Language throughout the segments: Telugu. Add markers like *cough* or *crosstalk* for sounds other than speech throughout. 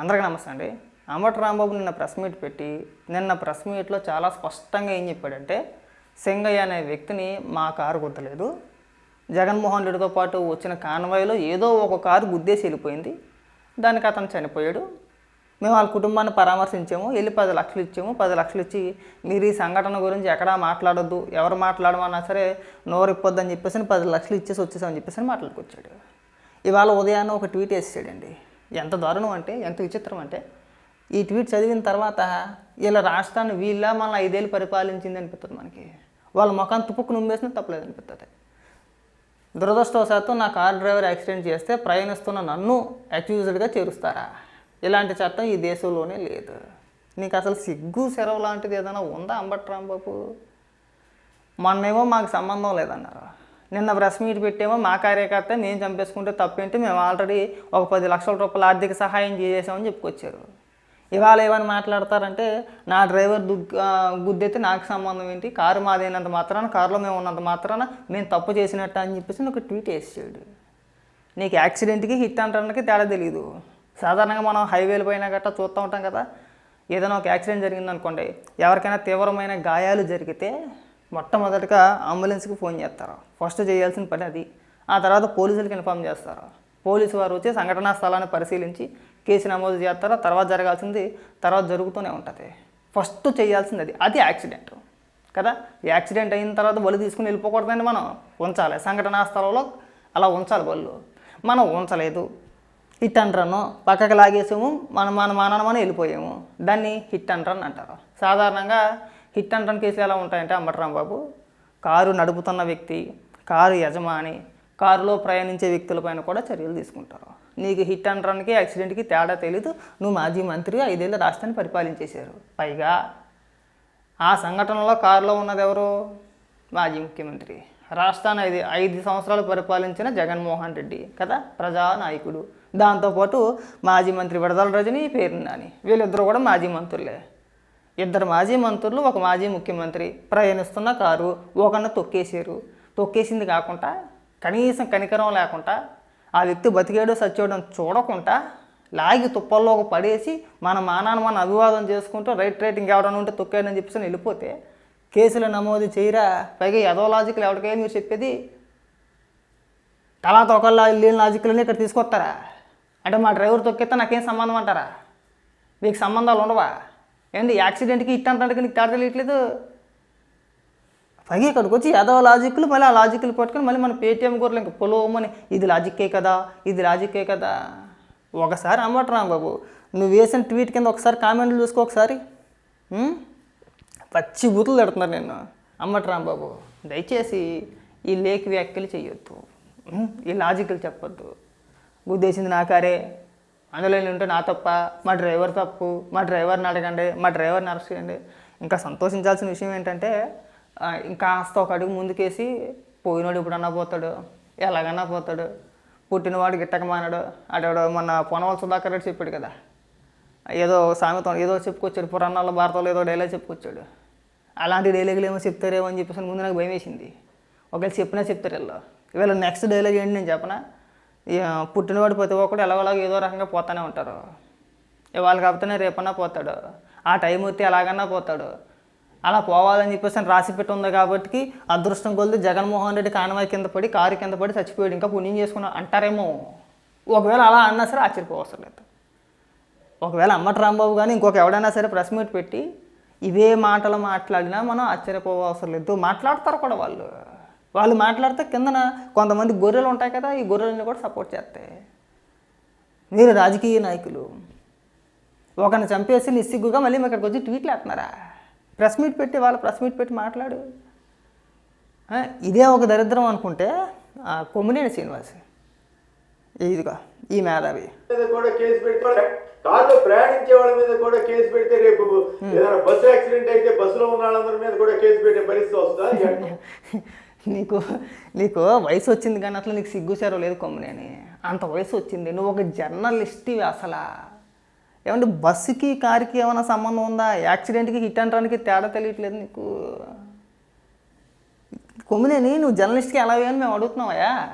అందరికీ నమస్తే అండి. అంబటి రాంబాబు నిన్న ప్రెస్ మీట్ పెట్టి నిన్న ప్రెస్ మీట్లో చాలా స్పష్టంగా ఏం చెప్పాడంటే సింగయ్య అనే వ్యక్తిని మా కారు గుద్దలేదు. జగన్మోహన్ రెడ్డితో పాటు వచ్చిన కాన్వాయ్లో ఏదో ఒక కారు గుద్దేసి వెళ్ళిపోయింది. దానికి అతను చనిపోయాడు. మేము వాళ్ళ కుటుంబాన్ని పరామర్శించాము వెళ్ళి పది లక్షలు ఇచ్చాము. పది లక్షలు ఇచ్చి మీరు ఈ సంఘటన గురించి ఎక్కడా మాట్లాడొద్దు ఎవరు మాట్లాడమన్నా సరే నోరు ఇప్పొద్దని చెప్పేసి పది లక్షలు ఇచ్చేసి వచ్చేసామని చెప్పేసి మాట్లాడుకొచ్చాడు. ఇవాళ ఉదయాన్నే ఒక ట్వీట్ వేసాడండి ఎంత దారుణం అంటే ఎంత విచిత్రం అంటే ఈ ట్వీట్ చదివిన తర్వాత వీళ్ళ రాష్ట్రాన్ని వీళ్ళ మళ్ళీ ఐదేళ్ళు పరిపాలించింది అనిపిస్తుంది మనకి. వాళ్ళ ముఖాన్ని తుప్పుకు నుమ్మేసిన తప్పలేదు అనిపిస్తుంది దురదృష్టవశాత్తు నా కార్ డ్రైవర్ యాక్సిడెంట్ చేస్తే ప్రయాణిస్తున్న నన్ను అక్యూజ్డ్గా చేరుస్తారా? ఇలాంటి చట్టం ఈ దేశంలోనే లేదు. నీకు అసలు సిగ్గు సెరవు లాంటిది ఏదైనా ఉందా అంబట్ రాంబాబు మొన్నేమో మాకు సంబంధం లేదన్నారు. నిన్న ప్రెస్ మీట్ పెట్టేమో మా కార్యకర్త నేను చంపేసుకుంటే తప్పేంటి మేము ఆల్రెడీ ఒక పది లక్షల రూపాయల ఆర్థిక సహాయం చేసేసామని చెప్పుకొచ్చారు. ఇవాళ ఏమని మాట్లాడతారంటే నా డ్రైవర్ దుగ్ గుద్దైతే నాకు సంబంధం ఏంటి? కారు మాదైనంత మాత్రాన కారులో మేము ఉన్నంత మాత్రాన మేము తప్పు చేసినట్టు అని చెప్పేసి ఒక ట్వీట్ వేసాడు. నీకు యాక్సిడెంట్కి హిట్ అంటానికి తేడా తెలియదు సాధారణంగా మనం హైవేల పైన గట్టా చూస్తూ ఉంటాం కదా ఏదైనా ఒక యాక్సిడెంట్ జరిగిందనుకోండి ఎవరికైనా తీవ్రమైన గాయాలు జరిగితే మొట్టమొదటిగా అంబులెన్స్కి ఫోన్ చేస్తారు? ఫస్ట్ చేయాల్సిన పని అది. ఆ తర్వాత పోలీసులకు ఇన్ఫామ్ చేస్తారు? పోలీసు వారు వచ్చి సంఘటనా స్థలాన్ని పరిశీలించి కేసు నమోదు చేస్తారు? తర్వాత జరగాల్సింది తర్వాత జరుగుతూనే ఉంటుంది. ఫస్ట్ చేయాల్సింది అది. అది యాక్సిడెంట్. కదా? యాక్సిడెంట్ అయిన తర్వాత బళ్ళు తీసుకుని వెళ్ళిపోకూడదండి మనం. ఉంచాలి. సంఘటనా స్థలంలో అలా ఉంచాలి బళ్ళు. మనం ఉంచలేదు. Hit and run. పక్కకి లాగేసాము. మనం మన మానమని వెళ్ళిపోయాము. దాన్ని హిట్ అండ్ రన్ అంటారు. సాధారణంగా హిట్ అండ్ రన్ కేసులు ఎలా ఉంటాయంటే అంబటరాం బాబు కారు నడుపుతున్న వ్యక్తి కారు యజమాని కారులో ప్రయాణించే వ్యక్తులపైన కూడా చర్యలు తీసుకుంటారు. నీకు హిట్ అండ్ రన్కి యాక్సిడెంట్కి తేడా తెలీదు. నువ్వు మాజీ మంత్రి ఐదేళ్ళు రాష్ట్రాన్ని పరిపాలించేశారు. పైగా ఆ సంఘటనలో కారులో ఉన్నది ఎవరు? మాజీ ముఖ్యమంత్రి. రాష్ట్రాన్ని ఐదు ఐదు సంవత్సరాలు పరిపాలించిన జగన్మోహన్ రెడ్డి కదా ప్రజానాయకుడు. దాంతోపాటు మాజీ మంత్రి విడదల రజని పేరున్నాని. వీళ్ళిద్దరూ కూడా మాజీ మంత్రులే. ఇద్దరు మాజీ మంత్రులు ఒక మాజీ ముఖ్యమంత్రి ప్రయాణిస్తున్న కారు ఒకరిని తొక్కేసారు తొక్కేసింది కాకుండా కనీసం కనికరం లేకుండా ఆ వ్యక్తి బతికేడో సచ్చేయడం చూడకుండా లాగి తుప్పల్లోకి పడేసి మన మానాన్ని మనం అభివాదం చేసుకుంటూ రైట్ రైటింగ్ ఇంకెవడన్నా ఉంటే తొక్కాడని చెప్పేసి వెళ్ళిపోతే కేసులు నమోదు చేయరా? పైగా ఏదో లాజికల్ ఎవరికైనా మీరు చెప్పేది తలా తొకల్లా లేని లాజికల్ని ఇక్కడ తీసుకొస్తారా? అంటే మా డ్రైవర్ తొక్కితే నాకేం సంబంధం అంటారా? మీకు సంబంధాలు ఉండవా? ఏంటి యాక్సిడెంట్కి ఇట్ నీకు తేడా తెలియట్లేదు? పైగా ఇక్కడికి వచ్చి ఏదో లాజిక్లు మళ్ళీ ఆ లాజిక్లు పట్టుకొని మళ్ళీ మన పేటీఎం కూరలు ఇంకా పొలవమని ఇది లాజిక్కే కదా ఇది లాజిక్కే కదా. ఒకసారి అమ్మటరాం బాబు నువ్వు వేసిన ట్వీట్ కింద ఒకసారి కామెంట్లు చూసుకో ఒకసారి. పచ్చి బూతులు తిడుతున్నారు నేను అమ్మట్రాం బాబు దయచేసి ఈ లేఖ వ్యాఖ్యలు చేయొద్దు ఈ లాజిక్లు చెప్పొద్దు. గుద్దేసింది నా కారే అందులో ఉంటే నా తప్ప మా డ్రైవర్ తప్పు మా డ్రైవర్ని అడగండి మా డ్రైవర్ని అరెస్ట్ చేయండి. ఇంకా సంతోషించాల్సిన విషయం ఏంటంటే ఇంకా కాస్త ఒక అడుగు ముందుకేసి పోయినోడు ఇప్పుడన్నా పోతాడు ఎలాగన్నా పోతాడు పుట్టినవాడు గిట్టక మానాడు. అటు మొన్న పొనవల సుధాకర్ రెడ్డి చెప్పాడు కదా ఏదో సామెత ఏదో చెప్పుకొచ్చాడు పురాణాల్లో భారతంలో ఏదో డైలాగ్ చెప్పుకొచ్చాడు. అలాంటి డైలాగులు ఏమో చెప్తారేమో అని చెప్పేసి ముందు నాకు భయం వేసింది. ఒకవేళ చెప్పినా చెప్తారు వీళ్ళు. వీళ్ళ నెక్స్ట్ డైలాగ్ ఏంటి నేను చెప్పనా? పుట్టినవాడు ప్రతి ఒక్కడు ఎలాగోలాగ ఏదో రకంగా పోతానే ఉంటారు. ఇవాళ కాకపోతేనే రేపన్నా పోతాడు. ఆ టైం వస్తే ఎలాగన్నా పోతాడు. అలా పోవాలని చెప్పేసి రాసి పెట్టి ఉంది కాబట్టి అదృష్టం కొలిది జగన్మోహన్ రెడ్డి కానవాయి కింద పడి కారు కింద పడి చచ్చిపోయాడు. ఇంకా పుణ్యం చేసుకున్నాడు అంటారేమో. ఒకవేళ అలా అన్నా సరే ఆశ్చర్యపోవసరం లేదు. ఒకవేళ అమ్మటి రాంబాబు కానీ ఇంకొక ఎవడైనా సరే ప్రెస్ మీట్ పెట్టి ఇవే మాటలు మాట్లాడినా మనం ఆశ్చర్యపోవసరం లేదు. మాట్లాడతారు కూడా వాళ్ళు. వాళ్ళు మాట్లాడితే కిందన కొంతమంది గొర్రెలు ఉంటాయి కదా ఈ గొర్రెలని కూడా సపోర్ట్ చేస్తాయి మీరు రాజకీయ నాయకులు. ఒకరిని చంపేసి నిస్సిగ్గుగా మళ్ళీ మీ ఇక్కడికి వచ్చి ట్వీట్లు వేస్తున్నారా ప్రెస్ మీట్ పెట్టి వాళ్ళు ప్రెస్ మీట్ పెట్టి మాట్లాడు. ఇదే ఒక దరిద్రం అనుకుంటే ఆ, కొమ్మినేని శ్రీనివాస్. ఇదిగో ఈ మేధావి. కూడా కేసు కార్లో ప్రయాణించే వాళ్ళ మీద కూడా కేసు పెడితే రేపు ఏదైనా బస్సు యాక్సిడెంట్ అయితే బస్సులో ఉన్న వాళ్ళందరి మీద కూడా కేసు పెట్టే పరిస్థితి వస్తుందా? *laughs* నీకు నీకు వయసు వచ్చింది కానీ అట్లా నీకు సిగ్గుచారో లేదు కొమ్మనేని అంత వయసు వచ్చింది. నువ్వు ఒక జర్నలిస్ట్ అసలు. ఏమంటే బస్సుకి కారుకి ఏమైనా సంబంధం ఉందా? యాక్సిడెంట్కి హిట్ అనడానికి తేడా తెలియట్లేదు నీకు. కొమ్మినేని నువ్వు జర్నలిస్ట్కి ఎలా వేయని మేము అడుగుతున్నావయ్యా.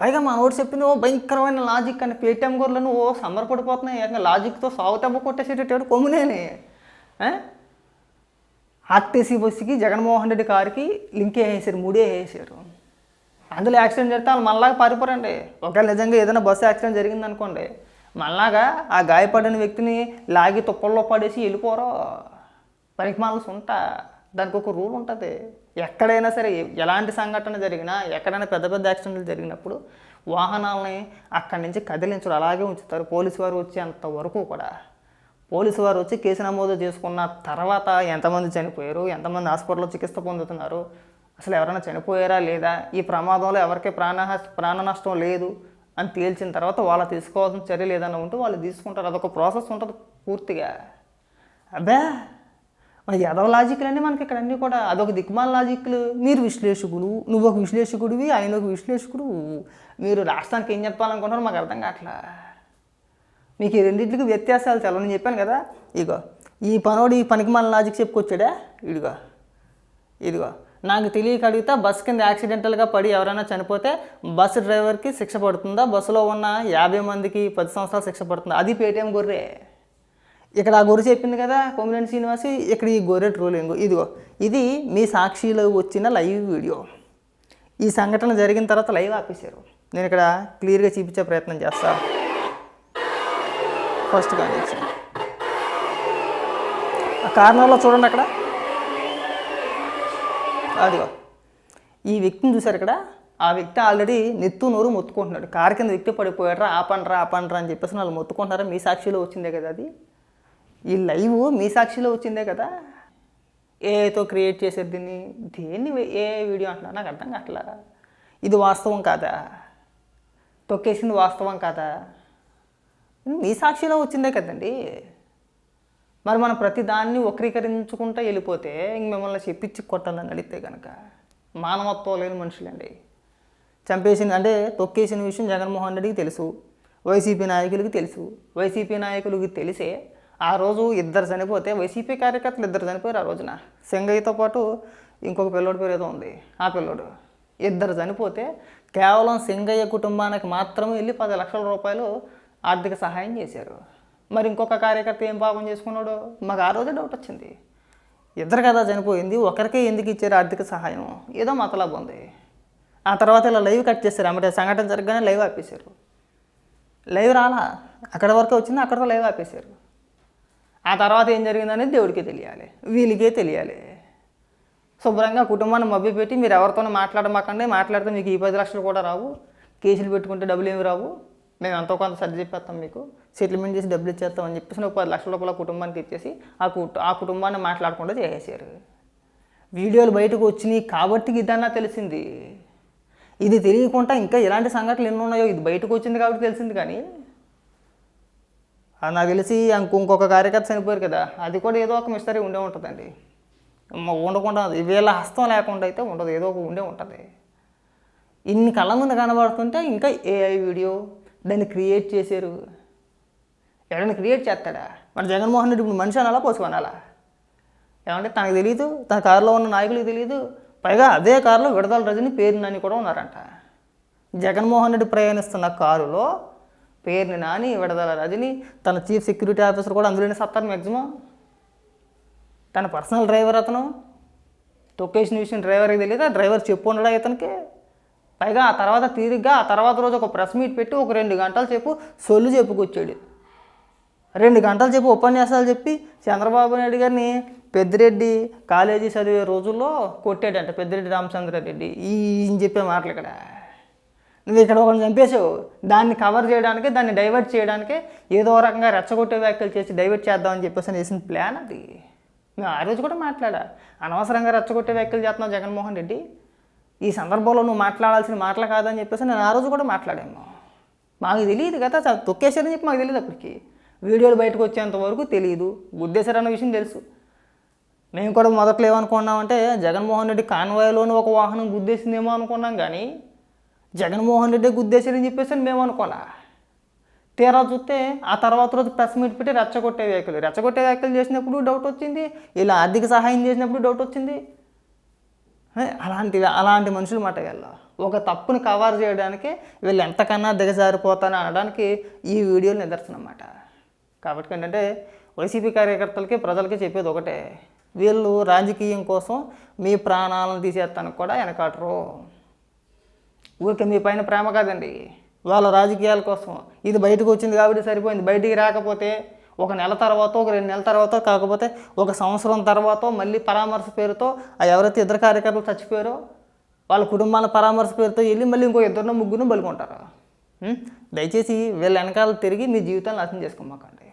పైగా మా నోటి చెప్పింది ఓ భయంకరమైన లాజిక్ అని పేటీఎం గోర్లను ఓ సంబరపడిపోతున్నాయి. ఏకంగా లాజిక్తో సాగు దెబ్బ కొట్టేసేటట్టు కొమ్మునేని ఆర్టీసీ బస్సుకి జగన్మోహన్ రెడ్డి కారుకి లింక్ వేసేసారు మూడే వేసేసారు. అందులో యాక్సిడెంట్ జరిగితే వాళ్ళు మళ్ళాగా పారిపోరండి. ఒకవేళ నిజంగా ఏదైనా బస్సు యాక్సిడెంట్ జరిగింది అనుకోండి మళ్ళాగా ఆ గాయపడిన వ్యక్తిని లాగి తుప్పల్లో పడేసి వెళ్ళిపోరో పనికి మాల ఉంటా దానికి ఒక రూల్ ఉంటుంది. ఎక్కడైనా సరే ఎలాంటి సంఘటన జరిగినా ఎక్కడైనా పెద్ద పెద్ద యాక్సిడెంట్లు జరిగినప్పుడు వాహనాలని అక్కడి నుంచి కదిలించడం అలాగే ఉంచుతారు. పోలీసు వారు వచ్చేంత వరకు కూడా. పోలీసు వారు వచ్చి కేసు నమోదు చేసుకున్న తర్వాత ఎంతమంది చనిపోయారు ఎంతమంది హాస్పిటల్లో చికిత్స పొందుతున్నారు అసలు ఎవరైనా చనిపోయారా లేదా ఈ ప్రమాదంలో ఎవరికి ప్రాణ ప్రాణ నష్టం లేదు అని తేల్చిన తర్వాత వాళ్ళు తీసుకోవాల్సిన చర్యలు ఏదైనా ఉంటే వాళ్ళు తీసుకుంటారు. అదొక ప్రాసెస్ ఉంటుంది పూర్తిగా. అబ్బే! మరి ఎదవ లాజిక్లన్నీ మనకి ఇక్కడ అన్నీ కూడా అదొక దిక్మాల లాజిక్లు. మీరు విశ్లేషకులు నువ్వు ఒక విశ్లేషకుడివి ఆయన ఒక విశ్లేషకుడు. మీరు రాష్ట్రానికి ఏం చెప్పాలనుకుంటారో మాకు అర్థం కావట్లా. మీకు ఈ రెండింటికి వ్యత్యాసాలు చాలా చెప్పాను కదా? ఇగో ఈ పనోడు ఈ పనికి మన లాజిక్ చెప్పుకొచ్చాడా? ఇదిగో ఇదిగో. నాకు తెలియక అడిగితే బస్ కింద యాక్సిడెంటల్గా పడి ఎవరైనా చనిపోతే బస్సు డ్రైవర్కి శిక్ష పడుతుందా? బస్సులో ఉన్న యాభై మందికి పది సంవత్సరాలు శిక్ష పడుతుందా? అది పేటీఎం గొర్రె. ఇక్కడ ఆ గొర్రె చెప్పింది కదా కొమిరెడ్డి శ్రీనివాసి ఇక్కడ ఈ గొర్రె ట్రోలింగ్. ఇదిగో ఇది మీ సాక్షిలో వచ్చిన లైవ్ వీడియో. ఈ సంఘటన జరిగిన తర్వాత లైవ్ ఆపేశారు. నేను ఇక్కడ క్లియర్గా చూపించే ప్రయత్నం చేస్తాను ఫస్ట్ కానీ ఆ కారణంలో చూడండి అక్కడ. అదిగో. ఈ వ్యక్తిని చూశారు ఇక్కడ. ఆ వ్యక్తి ఆల్రెడీ నెత్తు నోరు మొత్తుకుంటున్నాడు. కారు కింద వ్యక్తి పడిపోయాడరా ఆపండ్రా ఆపండ్రా అని చెప్పేసి వాళ్ళు మొత్తుకుంటున్నారా? మీ సాక్షిలో వచ్చిందే కదా అది. ఈ లైవ్ మీ సాక్షిలో వచ్చిందే కదా. ఏతో క్రియేట్ చేసేది దీన్ని? దేన్ని ఏ వీడియో అంటున్నా నాకు అర్థం కావట్లా. ఇది వాస్తవం కాదా? తొక్కేసింది వాస్తవం కాదా? మీ సాక్షిలో వచ్చిందే కదండి. మరి మనం ప్రతి దాన్ని వక్రీకరించుకుంటూ వెళ్ళిపోతే ఇంక మిమ్మల్ని చెప్పించి కొట్టాలని అడిగితే కనుక మానవత్వం లేని మనుషులండి. చంపేసింది అంటే తొక్కేసిన విషయం జగన్మోహన్ రెడ్డికి తెలుసు వైసీపీ నాయకులకి తెలుసు. వైసీపీ నాయకులకి తెలిసే ఆ రోజు ఇద్దరు చనిపోతే వైసీపీ కార్యకర్తలు ఇద్దరు చనిపోయారు ఆ రోజున. సింగయ్యతో పాటు ఇంకొక పిల్లోడి పేరు ఏదో ఉంది. ఆ పిల్లోడు ఇద్దరు చనిపోతే కేవలం సింగయ్య కుటుంబానికి మాత్రమే వెళ్ళి పది లక్షల రూపాయలు ఆర్థిక సహాయం చేశారు. మరి ఇంకొక కార్యకర్త ఏం పాపం చేసుకున్నాడు? మాకు ఆ రోజే డౌట్ వచ్చింది. ఇద్దరు కదా చనిపోయింది ఒకరికే ఎందుకు ఇచ్చారు ఆర్థిక సహాయం? ఏదో మతలాభం ఉంది. ఆ తర్వాత ఇలా లైవ్ కట్ చేశారు. అమ్మటే సంఘటన జరగగానే లైవ్ ఆపేశారు. లైవ్ రాలా? అక్కడ వరకు వచ్చింది? అక్కడ లైవ్ ఆపేశారు. ఆ తర్వాత ఏం జరిగిందనేది దేవుడికే తెలియాలి. వీళ్ళకే తెలియాలి. శుభ్రంగా కుటుంబాన్ని మభ్య పెట్టి మీరు ఎవరితోనూ మాట్లాడమాకండి. మాట్లాడితే మీకు ఈ పది లక్షలు కూడా రావు. కేసులు పెట్టుకుంటే డబ్బులు ఏమి రావు. మేము ఎంతో కొంత సర్ది చెప్పేస్తాం మీకు. సెటిల్మెంట్ చేసి డబ్బులు ఇచ్చేస్తాం అని చెప్పేసి ఒక పది లక్షల రూపాయల కుటుంబానికి ఇచ్చేసి ఆ కుటు ఆ కుటుంబాన్ని మాట్లాడకుండా చేసేసారు వీడియోలు బయటకు వచ్చినాయి కాబట్టి ఇదన్నా తెలిసింది. ఇది తెలియకుండా ఇంకా ఎలాంటి సంఘటనలు ఎన్ని ఉన్నాయో ఇది బయటకు వచ్చింది కాబట్టి తెలిసింది కానీ. అది నాకు తెలిసి ఇంకొక కార్యకర్త చనిపోయారు కదా అది కూడా ఏదో ఒక మిస్టరీ ఉండే ఉంటుందండి. ఉండకుండా వీళ్ళ హస్తం లేకుండా అయితే ఉండదు ఏదో ఒక ఉండే ఉంటుంది. ఇన్ని కళ్ళ ముందు కనబడుతుంటే ఇంకా ఏఐ వీడియో దాన్ని క్రియేట్ చేశారు. ఎవరైనా క్రియేట్ చేస్తాడా? మన జగన్మోహన్ రెడ్డి ఇప్పుడు మనిషి అనాలా పశువు అనాలా? ఏమంటే తనకు తెలియదు తన కారులో ఉన్న నాయకులకు తెలియదు పైగా అదే కారులో విడదల రజని పేరు నాని కూడా ఉన్నారంట. జగన్మోహన్ రెడ్డి ప్రయాణిస్తున్న కారులో పేరుని నాని విడదల రజని తన చీఫ్ సెక్యూరిటీ ఆఫీసర్ కూడా అందులోనే సత్తారు మ్యాక్సిమం తన పర్సనల్ డ్రైవర్ అతను. తొక్కేసిన విషయం డ్రైవర్కి తెలియదు ఆ డ్రైవర్ చెప్పు ఉండడా ఇతనికి? పైగా ఆ తర్వాత తీరిగ్గా ఆ తర్వాత రోజు ఒక ప్రెస్ మీట్ పెట్టి ఒక రెండు గంటల సేపు సొల్లు చెప్పుకొచ్చాడు. రెండు గంటల సేపు ఉపన్యాసాలు చెప్పి చంద్రబాబు నాయుడు గారిని పెద్దిరెడ్డి కాలేజీ చదివే రోజుల్లో కొట్టాడంట పెద్దిరెడ్డి రామచంద్రారెడ్డి. ఈ ఈయన చెప్పే మాటలు ఇక్కడ. నువ్వు ఇక్కడ ఒకరిని చంపేసావు దాన్ని కవర్ చేయడానికి దాన్ని డైవర్ట్ చేయడానికి ఏదో రకంగా రెచ్చగొట్టే వ్యాఖ్యలు చేసి డైవర్ట్ చేద్దామని చెప్పేసి అని వేసిన ప్లాన్ అది? మేము ఆ రోజు కూడా మాట్లాడా? అనవసరంగా రెచ్చగొట్టే వ్యాఖ్యలు చేస్తున్నావు జగన్మోహన్ రెడ్డి. ఈ సందర్భంలో నువ్వు మాట్లాడాల్సిన మాటలు కాదని చెప్పేసి నేను ఆ రోజు కూడా మాట్లాడాను. మాకు తెలియదు కదా తొక్కేశారని చెప్పి మాకు తెలియదు అప్పటికి. వీడియోలు బయటకు వచ్చేంత వరకు తెలియదు గుద్దేశారన్న విషయం తెలుసు. మేము కూడా మొదట్లో ఏమనుకున్నామంటే జగన్మోహన్ రెడ్డి కాన్వాయ్లోని ఒక వాహనం గుద్దేసిందేమో అనుకున్నాం కానీ జగన్మోహన్ రెడ్డి గుద్దేశారని చెప్పేసి మేము అనుకోలే. తీరా చూస్తే ఆ తర్వాత రోజు ప్రెస్ మీట్ పెట్టి రెచ్చగొట్టే వ్యాఖ్యలు. రెచ్చగొట్టే వ్యాఖ్యలు చేసినప్పుడు డౌట్ వచ్చింది ఇలా ఆర్థిక సహాయం చేసినప్పుడు డౌట్ వచ్చింది. అలాంటి అలాంటి మనుషులు మాట వీళ్ళు ఒక తప్పుని కవర్ చేయడానికి వీళ్ళు ఎంతకన్నా దిగజారిపోతాను అనడానికి ఈ వీడియోలు నిదర్శనం అన్నమాట కాబట్టి ఏంటంటే వైసీపీ కార్యకర్తలకి ప్రజలకి చెప్పేది ఒకటే. వీళ్ళు రాజకీయం కోసం మీ ప్రాణాలను తీసేస్తానికి కూడా వెనకాటరు. ఊరికే మీ పైన ప్రేమ కాదండి. వాళ్ళ రాజకీయాల కోసం. ఇది బయటకు వచ్చింది కాబట్టి సరిపోయింది. బయటికి రాకపోతే ఒక నెల తర్వాత ఒక రెండు నెలల తర్వాత కాకపోతే ఒక సంవత్సరం తర్వాత మళ్ళీ పరామర్శ పేరుతో ఆ ఎవరైతే ఇద్దరు కార్యకర్తలు చచ్చిపోయారో వాళ్ళ కుటుంబాల పరామర్శ పేరుతో వెళ్ళి మళ్ళీ ఇంకో ఇద్దరినో ముగ్గురు బలుకుంటారు? దయచేసి వీళ్ళ వెనకాల తిరిగి మీ జీవితాన్ని నాశనం చేసుకోమాకండి.